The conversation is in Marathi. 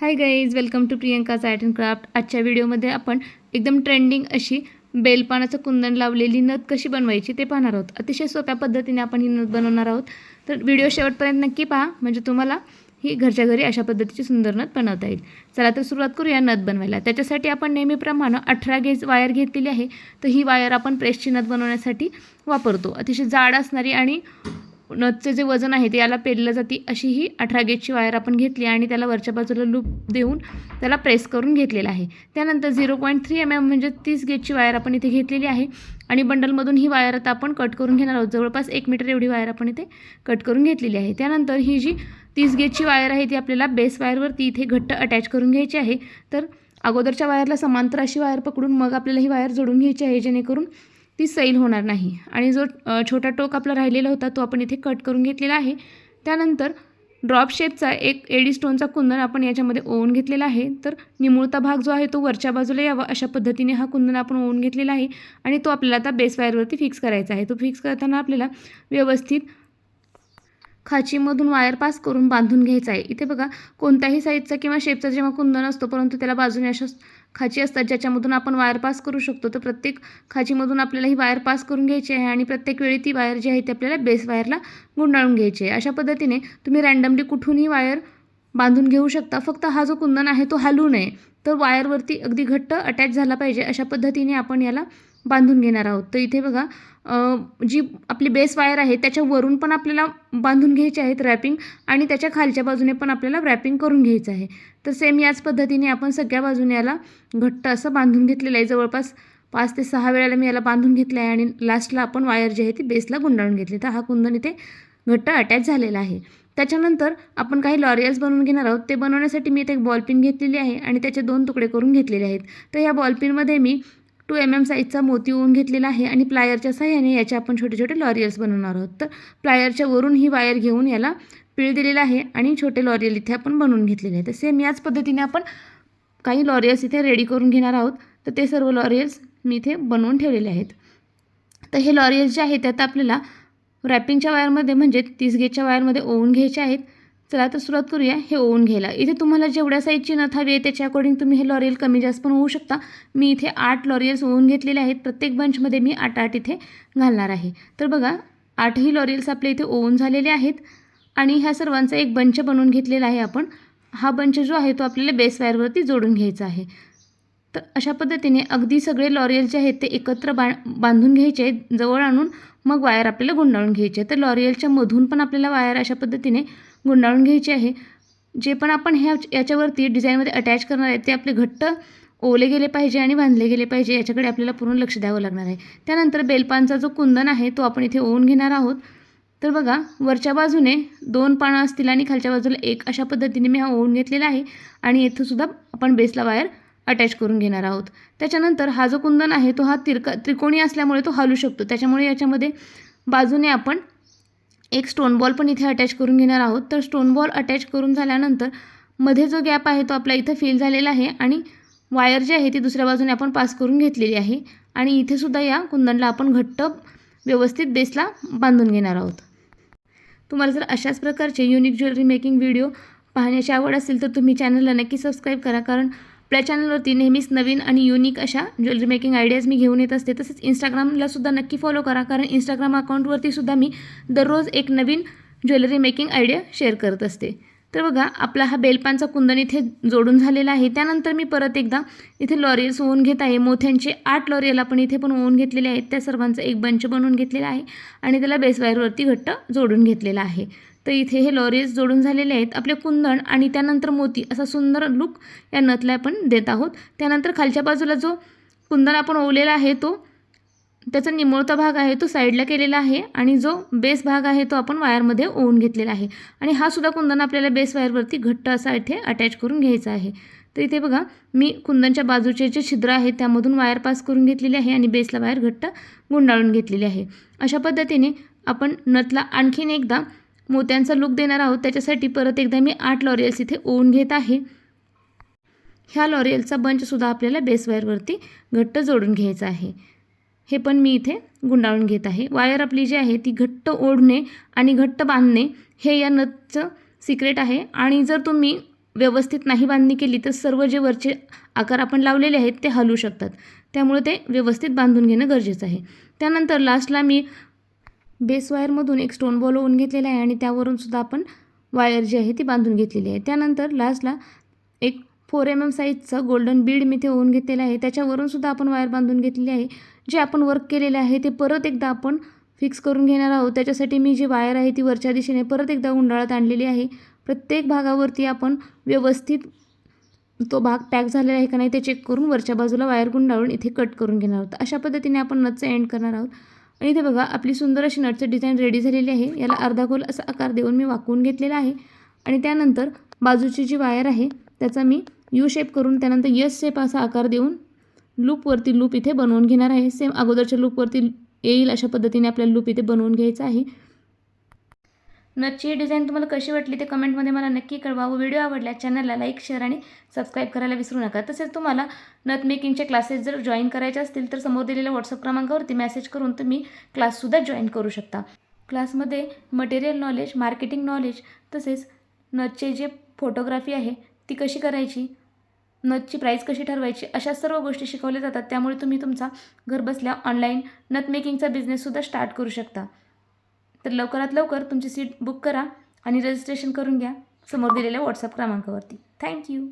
Hi guys welcome to Priyanka's art and craft आजच्या व्हिडिओमध्ये आपण एकदम ट्रेंडिंग अशी बेलपानाचं कुंदन लावलेली नथ कशी बनवायची ते पाहणार आहोत. अतिशय सोप्या पद्धतीने आपण ही नथ बनवणार आहोत. तर व्हिडिओ शेवटपर्यंत नक्की पहा म्हणजे तुम्हाला ही घरच्या घरी अशा पद्धतीची सुंदर नथ बनवता येईल. चला तर सुरुवात करूया नथ बनवायला. त्याच्यासाठी आपण नेहमीप्रमाणे अठरा गेज वायर घेतलेली आहे. तर ही वायर आपण प्रेसची नथ बनवण्यासाठी वापरतो. अतिशय जाड असणारी आणि नथचं जे वजन आहे ते याला पेरलं जाते अशी ही अठरा गेजची वायर आपण घेतली आणि त्याला वरच्या बाजूला लूप देऊन त्याला प्रेस करून घेतलेला आहे. त्यानंतर zero point three M M म्हणजे तीस गेजची वायर आपण इथे घेतलेली आहे आणि बंडलमधून ही वायर आता आपण कट करून घेणार आहोत. जवळपास एक मीटर एवढी वायर आपण इथे कट करून घेतलेली आहे. त्यानंतर ही जी तीस गेजची वायर आहे ती आपल्याला बेस वायरवरती इथे घट्ट अटॅच करून घ्यायची आहे. तर अगोदरच्या वायरला समांतर अशी वायर पकडून मग आपल्याला ही वायर जोडून घ्यायची आहे जेणेकरून ती सैल होणार नाही. आणि जो छोटा टोक आपला राहिलेला होता तो आपण इथे कट करून घेतलेला आहे. त्यानंतर ड्रॉप शेपचा एक एडी स्टोनचा कुंदन आपण याच्यामध्ये ओवून घेतलेला आहे. तर निमुळता भाग जो आहे तो वरच्या बाजूला यावा अशा पद्धतीने हा कुंदन आपण ओवून घेतलेला आहे. आणि तो आपल्याला आता बेस वायरवरती फिक्स करायचा आहे. तो फिक्स करताना आपल्याला व्यवस्थित खाचीमधून वायर पास करून बांधून घ्यायचा आहे. इथे बघा कोणत्याही साईजचा किंवा शेपचा जेव्हा कुंदन असतो परंतु त्याला बाजूने अशा खाची असतात ज्याच्यामधून आपण वायर पास करू शकतो. तर प्रत्येक खाचीमधून आपल्याला ही वायर पास करून घ्यायची आहे आणि प्रत्येक वेळी ती वायर जी आहे ती आपल्याला बेस वायरला गुंडाळून घ्यायची आहे. अशा पद्धतीने तुम्ही रँडमली कुठूनही वायर बांधून घेऊ शकता. फक्त हा जो कुंदन आहे तो हलू नये. तर वायरवरती अगदी घट्ट अटॅच झाला पाहिजे. अशा पद्धतीने आपण याला बांधून घेणार आहोत. तर इथे बघा जी आपली बेस वायर आहे त्याच्यावरून पण आपल्याला बांधून घ्यायचे आहेत रॅपिंग आणि त्याच्या खालच्या बाजूने पण आपल्याला रॅपिंग करून घ्यायचं आहे. तर सेम याच पद्धतीने आपण सगळ्या बाजूने याला घट्ट असं बांधून घेतलेलं आहे. जवळपास पाच ते सहा वेळेला मी याला बांधून घेतलं आहे आणि लास्टला आपण वायर जी आहे ती बेसला गुंडाळून घेतली. तर हा कुंदन इथे घट्ट अटॅच झालेला आहे. त्याच्यानंतर आपण काही लॉरियल्स बनवून घेणार आहोत. ते बनवण्यासाठी मी इथे एक बॉलपिन घेतलेली आहे आणि त्याचे दोन तुकडे करून घेतलेले आहेत. तर या बॉलपिनमध्ये मी टू एम एम साईजचा मोती ओवून घेतलेला आहे आणि प्लायरच्या सहाय्याने याचे आपण छोटे छोटे लॉरियल्स बनवणार आहोत. तर प्लायरच्या वरून ही वायर घेऊन याला पीळ दिलेला आहे आणि छोटे लॉरियल इथे आपण बनवून घेतलेले आहे तर सेम याच पद्धतीने आपण काही लॉरियल्स इथे रेडी करून घेणार आहोत. तर ते सर्व लॉरियल्स मी इथे बनवून ठेवलेले आहेत. तर हे लॉरियल्स जे आहेत त्यात आपल्याला रॅपिंगच्या वायरमध्ये म्हणजे तीस गेजच्या वायरमध्ये ओवून घ्यायचे आहेत. चला तर सुरुवात करूया. हे ओवून घ्यायला. इथे तुम्हाला जेवढ्या साईजची नथ हवी आहे त्याच्या अकॉर्डिंग तुम्ही हे लॉरियल कमी जास्त पण होऊ शकता. मी इथे आठ लॉरियल्स ओवून घेतलेले आहेत. प्रत्येक बंचमध्ये मी आठ आठ इथे घालणार आहे. तर बघा आठही लॉरियल्स आपले इथे ओवून झालेले आहेत. आणि ह्या सर्वांचा एक बंच बनवून घेतलेला आहे आपण. हा बंच जो आहे तो आपल्याला बेस वायरवरती जोडून घ्यायचा आहे. तर अशा पद्धतीने अगदी सगळे लॉरियल जे आहेत ते एकत्र बा बांधून घ्यायचे आहेत जवळ आणून मग वायर आपल्याला गुंडाळून घ्यायचे. आहे तर लॉरियलच्या मधून पण आपल्याला वायर अशा पद्धतीने गुंडाळून घ्यायची आहे. जे पण आपण ह्या याच्यावरती डिझाईनमध्ये अटॅच करणार आहे ते आपले घट्ट ओले गेले पाहिजे आणि बांधले गेले पाहिजे याच्याकडे आपल्याला पूर्ण लक्ष द्यावं लागणार आहे. त्यानंतर बेलपानचा जो कुंदन आहे तो आपण इथे ओवून घेणार आहोत. तर बघा वरच्या बाजूने दोन पानं असतील आणि खालच्या बाजूला एक अशा पद्धतीने मी हा ओवून घेतलेला आहे आणि येथंसुद्धा सुद्धा आपण बेसला वायर अटॅच करून घेणार आहोत. त्याच्यानंतर हा जो कुंदन आहे तो हा तिरका त्रिकोणी असल्यामुळे तो हलू शकतो. त्याच्यामुळे याच्यामध्ये बाजूने आपण एक स्टोन बॉल पण इथे अटॅच करून घेणार आहोत. तर स्टोन बॉल अटॅच करून झाल्यानंतरमध्ये जो गॅप आहे तो आपला इथं फिल झालेला आहे आणि वायर जी आहे ती दुसऱ्या बाजूने आपण पास करून घेतलेली आहे. आणि इथेसुद्धा या कुंदनला आपण घट्ट व्यवस्थित बेसला बांधून घेणार आहोत. तुम्हाला जर अशाच प्रकारचे युनिक ज्वेलरी मेकिंग व्हिडिओ पाहण्याची आवड असेल तर तुम्ही चॅनलला नक्की सबस्क्राईब करा कारण आपल्या चॅनलवरती नेहमीच नवीन आणि युनिक अशा ज्वेलरी मेकिंग आयडियाज मी घेऊन येत असते. तसेच इंस्टाग्रामला सुद्धा नक्की फॉलो करा. कारण इंस्टाग्राम अकाउंटवरती सुद्धा मी दररोज एक नवीन ज्वेलरी मेकिंग आयडिया शेअर करत असते. तर बघा आपला हा बेलपानचा कुंदन इथे जोडून झालेला आहे. त्यानंतर मी परत एकदा इथे लॉरियल्स ओवून घेत आहे. मोठ्यांचे आठ लॉरियल आपण इथे पण ओवून घेतलेले आहेत. त्या सर्वांचं एक बंच बनवून घेतलेला आहे. आणि त्याला बेस वायरवरती घट्ट जोडून घेतलेला आहे. तर इथे हे लॉरेज जोडून झालेले आहेत. आपले कुंदण आणि त्यानंतर मोती असा सुंदर लुक या नथला आपण देत आहोत. त्यानंतर खालच्या बाजूला जो कुंदन आपण ओवलेला आहे तो त्याचा निमुळता भाग आहे तो साईडला केलेला आहे आणि जो बेस भाग आहे तो आपण वायरमध्ये ओवून घेतलेला आहे. आणि हा सुद्धा कुंदन आपल्याला बेस वायरवरती घट्ट असा इथे अटॅच करून घ्यायचा आहे. तर इथे बघा मी कुंदनच्या बाजूचे जे छिद्र आहेत त्यामधून वायर पास करून घेतलेली आहे आणि बेसला वायर घट्ट गुंडाळून घेतलेली आहे. अशा पद्धतीने आपण नथला आणखीन एकदा मोत्यांचा लुक देणार आहोत. त्याच्यासाठी परत एकदा मी आठ लॉरियल्स इथे ओवून घेत आहे. ह्या लॉरियलचा बंचसुद्धा आपल्याला बेसवायरवरती घट्ट जोडून घ्यायचा आहे. हे पण मी इथे गुंडाळून घेत आहे. वायर आपली जी आहे ती घट्ट ओढणे आणि घट्ट बांधणे हे या नथचं सिक्रेट आहे. आणि जर तुम्ही व्यवस्थित नाही बांधणी केली तर सर्व जे वरचे आकार आपण लावलेले आहेत ते हलू शकतात. त्यामुळे ते व्यवस्थित बांधून घेणं गरजेचं आहे. त्यानंतर लास्टला मी बेस वायरमधून एक स्टोन बॉल ओवून घेतलेला आहे आणि त्यावरून सुद्धा आपण वायर जी आहे ती बांधून घेतलेली आहे. त्यानंतर लास्टला एक फोर एम एम साईजचं गोल्डन बीड मी ते ओवून घेतलेलं आहे. त्याच्यावरून सुद्धा आपण वायर बांधून घेतलेली आहे. जे आपण वर्क केलेले आहे ते परत एकदा आपण फिक्स करून घेणार आहोत. त्याच्यासाठी मी जी वायर आहे ती वरच्या दिशेने परत एकदा गुंडाळत आणलेली आहे. प्रत्येक भागावरती आपण व्यवस्थित तो भाग पॅक झालेला आहे का नाही ते चेक करून वरच्या बाजूला वायर गुंडाळून इथे कट करून घेणार आहोत. अशा पद्धतीने आपण नच एंड करणार आहोत. आणि इथे बघा आपली सुंदर अशी नटचं डिझाईन रेडी झालेली आहे. याला अर्धा गोल असा आकार देऊन मी वाकवून घेतलेला आहे. आणि त्यानंतर बाजूची जी वायर आहे त्याचा मी यू शेप करून त्यानंतर यस शेप असा आकार देऊन लूपवरती लूप इथे बनवून घेणार आहे. सेम अगोदरच्या लूपवरती येईल अशा पद्धतीने आपल्याला लूप इथे बनवून घ्यायचं आहे. नथची ही डिझाईन तुम्हाला कशी वाटली ते कमेंटमध्ये मला नक्की कळवा व व्हिडिओ आवडला चॅनलला लाईक शेअर आणि सबस्क्राईब करायला विसरू नका. तसेच तुम्हाला नथ मेकिंगचे क्लासेस जर जॉईन करायचे असतील तर समोर दिलेल्या व्हॉट्सअप क्रमांकावरती मेसेज करून तुम्ही क्लाससुद्धा जॉईन करू शकता. क्लासमध्ये मटेरियल नॉलेज मार्केटिंग नॉलेज तसेच नथचे जे फोटोग्राफी आहे ती कशी करायची नथची प्राईस कशी ठरवायची अशा सर्व गोष्टी शिकवल्या जातात. त्यामुळे तुम्ही तुमचा घरबसल्या ऑनलाईन नथ मेकिंगचा बिझनेससुद्धा स्टार्ट करू शकता. तर लवकरात लवकर तुमची सीट बुक करा आणि रजिस्ट्रेशन करून घ्या समोर दिलेल्या व्हॉट्सअप क्रमांकावरती. थँक्यू